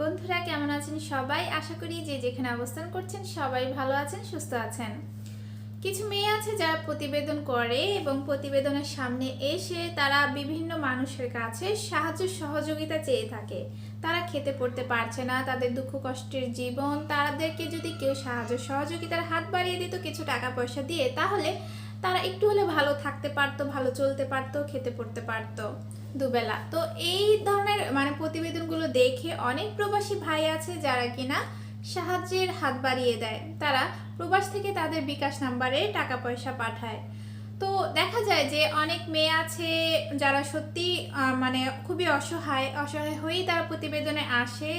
বন্ধুরা, কেমন আছেন সবাই? আশা করি যে যেখানে অবস্থান করছেন সবাই ভালো আছেন, সুস্থ আছেন। কিছু মেয়ে আছে যারা প্রতিবেদন করে এবং প্রতিবেদনের সামনে এসে তারা বিভিন্ন মানুষের কাছে সাহায্য সহযোগিতা চেয়ে থাকে। তারা খেতে পড়তে পারছে না, তাদের দুঃখ কষ্টের জীবন, তাদেরকে যদি কেউ সাহায্য সহযোগিতার হাত বাড়িয়ে দিত, কিছু টাকা পয়সা দিয়ে, তাহলে তারা একটু হলে ভালো থাকতে পারতো, ভালো চলতে পারতো, খেতে পড়তে পারতো। দুবেলা। তো এই ধরনের মানে প্রতিবেদনগুলো দেখে অনেক প্রবাসী ভাই আছে যারা কিনা সাহায্যের হাত বাড়িয়ে দেয়। তারা প্রবাস থেকে তাদের বিকাশ নাম্বারে টাকা পয়সা পাঠায়। তো দেখা যায় যে অনেক মেয়ে আছে যারা সত্যি মানে খুবই অসহায় অসহায় হয়েই তারা প্রতিবেদনে আসে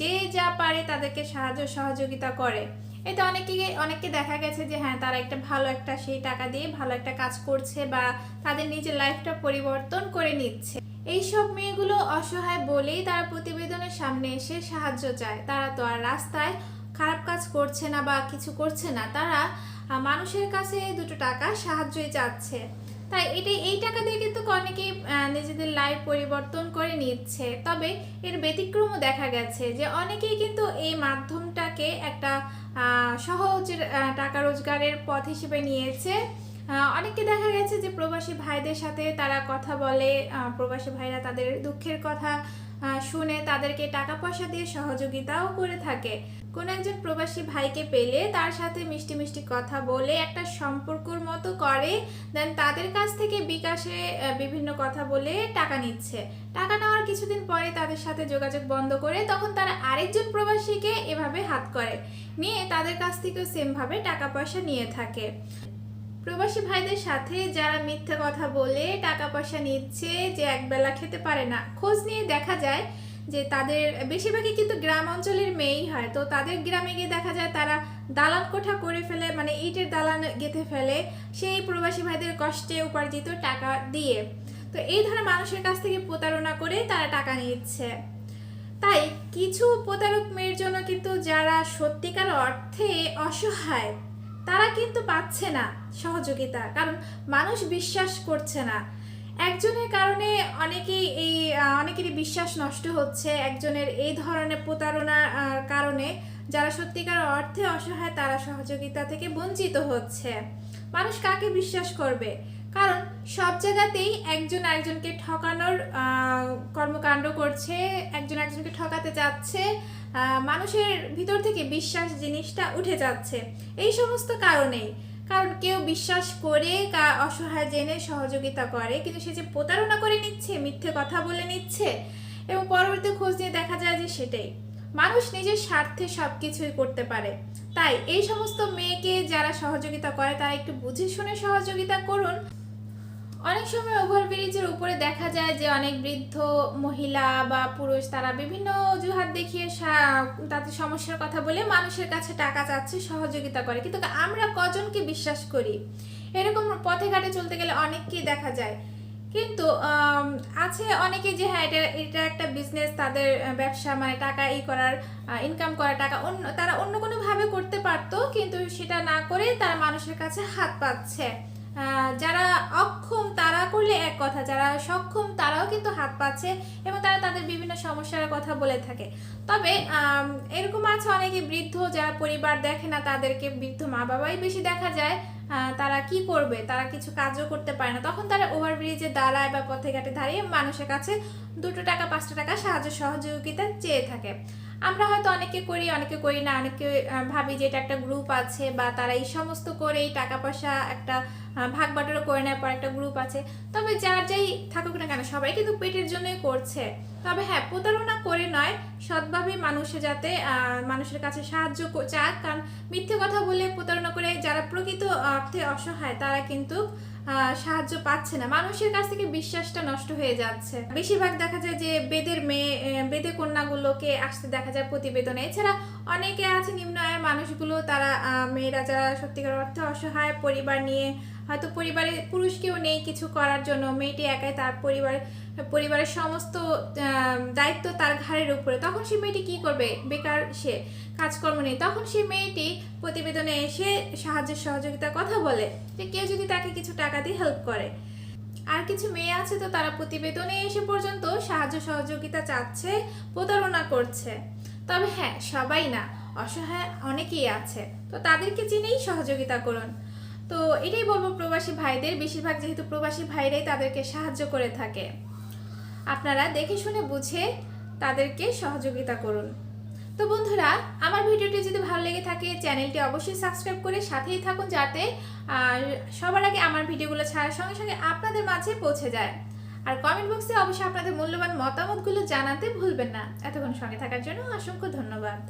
যে যা পারে তাদেরকে সাহায্য সহযোগিতা করে। এতে অনেকে, অনেককে দেখা গেছে যে হ্যাঁ তারা একটা ভালো একটা সেই টাকা দিয়ে ভালো একটা কাজ করছে বা তাদের নিজের লাইফটা পরিবর্তন করে নিচ্ছে। এইসব মেয়েগুলো অসহায় বলেই তারা প্রতিবেদনের সামনে এসে সাহায্য চায়। তারা তো আর রাস্তায় খারাপ কাজ করছে না বা কিছু করছে না। তারা মানুষের কাছে দুটো টাকা সাহায্যই চাচ্ছে। তাই এটাই এই টাকা দিয়ে কিন্তু অনেকেই নিজেদের লাইফ পরিবর্তন করে নিচ্ছে। তবে এর ব্যতিক্রমও দেখা গেছে যে অনেকেই কিন্তু এই মাধ্যমটাকে একটা সহজ টাকা রোজগারের পথ হিসেবে নিয়েছে। অনেককে দেখা গেছে যে প্রবাসী ভাইদের সাথে তারা কথা বলে প্রবাসী ভাইরা তাদের দুঃখের কথা শুনে তাদেরকে টাকা পয়সা দিয়ে সহযোগিতাও করে থাকে। কোন একজন প্রবাসী ভাইকে পেলে তার সাথে মিষ্টি মিষ্টি কথা বলে, একটা সম্পর্কর মতো করে দেন তাদের কাছ থেকে বিকাশে বিভিন্ন কথা বলে টাকা নিচ্ছে। টাকা নেওয়ার কিছুদিন পরে তাদের সাথে যোগাযোগ বন্ধ করে তখন তারা আরেকজন প্রবাসীকে এভাবে হাত করে। নিয়ে তাদের কাছ থেকেও সেমভাবে টাকা পয়সা নিয়ে থাকে। প্রবাসী ভাইদের সাথে যারা মিথ্যা কথা বলে টাকা পয়সা নিচ্ছে যে একবেলা খেতে পারে না, খোঁজ নিয়ে দেখা যায় যে তাদের, বেশিরভাগই কিন্তু গ্রাম অঞ্চলের মেয়েই হয়। তো তাদের গ্রামে গিয়ে দেখা যায় তারা দালান কোঠা করে ফেলে মানে ইটের দালান গেঁথে ফেলে সেই প্রবাসী ভাইদের কষ্টে উপার্জিত টাকা দিয়ে। তো এই ধরনের মানুষের কাছ থেকে প্রতারণা করে তারা টাকা নিচ্ছে। তাই কিছু প্রতারক মেয়ের জন্য কিন্তু যারা সত্যিকার অর্থে অসহায় তারা কিন্তু পাচ্ছে না সহযোগিতা, কারণ মানুষ বিশ্বাস করছে না। একজনের কারণে অনেকেই এই অনেকেরই বিশ্বাস নষ্ট হচ্ছে। একজনের এই ধরনের প্রতারণার কারণে যারা সত্যিকার অর্থে অসহায়, তারা সহযোগিতা থেকে বঞ্চিত হচ্ছে। মানুষ কাকে বিশ্বাস করবে? কারণ সব জায়গাতেই একজন একজনকে ঠকানোর কর্মকাণ্ড করছে, একজন একজনকে ঠকাতে যাচ্ছে মানুষের ভিতর থেকে বিশ্বাস জিনিসটা উঠে যাচ্ছে। এই সমস্ত কারণেই। কারণ কেউ বিশ্বাস করে অসহায় জেনে সহযোগিতা করে, কিন্তু সে যে প্রতারণা করে নিচ্ছে, মিথ্যে কথা বলে নিচ্ছে, এবং পরবর্তী খোঁজ নিয়ে দেখা যায় যে সেটাই। মানুষ নিজের স্বার্থে সব কিছুই করতে পারে। তাই এই সমস্ত মেয়েকে যারা সহযোগিতা করে, তারা একটু বুঝে শুনে সহযোগিতা করুন। অনেক সময় ওভারব্রিজের উপরে দেখা যায় যে অনেক বৃদ্ধ মহিলা বা পুরুষ, তারা বিভিন্ন অজুহাত দেখিয়ে তাদের সমস্যার কথা বলে মানুষের কাছে টাকা চাচ্ছে, সহযোগিতা করে। কিন্তু আমরা কজনকে বিশ্বাস করি? এরকম পথে ঘাটে চলতে গেলে অনেককেই দেখা যায়। কিন্তু আছে অনেকে যে হ্যাঁ এটা এটা একটা বিজনেস তাদের ব্যবসা মানে টাকা ই করার ইনকাম করার টাকা অন্য, তারা অন্য কোনোভাবে করতে পারতো, কিন্তু সেটা না করে তারা মানুষের কাছে হাত পাচ্ছে। যারা কথা, যারা সক্ষম, তারাও কিন্তু হাত পাচ্ছে এবং তারা তাদের বিভিন্ন সমস্যার কথা বলে থাকে। তবে এরকম আছে অনেকে বৃদ্ধ যারা পরিবার দেখে না, তাদেরকে বৃদ্ধ মা বাবাই বেশি দেখা যায়। তারা কি করবে? তারা কিছু কাজও করতে পারে না। তখন তারা ওভারব্রিজে দাঁড়ায় বা পথে ঘাটে দাঁড়িয়ে মানুষের কাছে দুটো টাকা, পাঁচটা টাকা সাহায্য সহযোগিতা চেয়ে থাকে। আমরা হয়তো অনেকে করি অনেকে করি না। অনেকে ভাবি যে এটা একটা গ্রুপ আছে বা তারা এই সমস্ত করে এই টাকা পয়সা একটা ভাগ বাটোয়ারা করে নেওয়ার পর একটা গ্রুপ আছে। তবে যার যাই থাকুক না কেন, সবাই কিন্তু পেটের জন্যই করছে। তবে হ্যাঁ প্রতারণা করে নয়, সৎভাবে মানুষে যাতে মানুষের কাছে সাহায্য চাক। কারণ মিথ্যে কথা বলে প্রতারণা করে যারা প্রকৃত অর্থে অসহায়, তারা কিন্তু সাহায্য পাচ্ছে না। মানুষের কাছ থেকে বিশ্বাসটা নষ্ট হয়ে যাচ্ছে। বেশিরভাগ দেখা যায় যে, বেদের মেয়ে বেদে কন্যাগুলোকে আসতে দেখা যায় প্রতিবেদনে। এছাড়া অনেকে আছে নিম্ন আয়ের মানুষগুলো, তারা মেয়েরা যারা সত্যিকার অর্থে অসহায়, পরিবার নিয়ে, হয়তো পরিবারে পুরুষ কেউ নেই কিছু করার জন্য, মেয়েটি একাই তার পরিবার, পরিবারের সমস্ত দায়িত্ব তার ঘাড়ের উপরে। তখন সে মেয়েটি কি করবে? বেকার সে, কাজকর্ম নেই। তখন সে মেয়েটি প্রতিবেদনে এসে সাহায্যের সহযোগিতার কথা বলে যে কেউ যদি তাকে কিছু টাকা দিয়ে হেল্প করে। আর কিছু মেয়ে আছে তো তারা প্রতিবেদনে এসে পর্যন্ত সাহায্য সহযোগিতা চাচ্ছে, প্রতারণা করছে। তবে হ্যাঁ সবাই না, অসহায় অনেকেই আছে। তো তাদেরকে চিনেই সহযোগিতা করুন। তো এটাই বলব প্রবাসী ভাইদের, বেশিরভাগ যেহেতু প্রবাসী ভাইরাই তাদেরকে সাহায্য করে থাকে। আপনারা দেখে শুনে বুঝে তাদেরকে সহযোগিতা করুন। তো বন্ধুরা, আমার ভিডিওটি যদি ভালো লেগে থাকে, চ্যানেলটি অবশ্যই সাবস্ক্রাইব করে সাথেই থাকুন যাতে, আর সবার আগে আমার ভিডিওগুলো ছাড়ার সঙ্গে সঙ্গে আপনাদের মাঝে পৌঁছে যায়। আর কমেন্ট বক্সে অবশ্যই আপনাদের মূল্যবান মতামতগুলো জানাতে ভুলবেন না। এতক্ষণ সঙ্গে থাকার জন্য অসংখ্য ধন্যবাদ।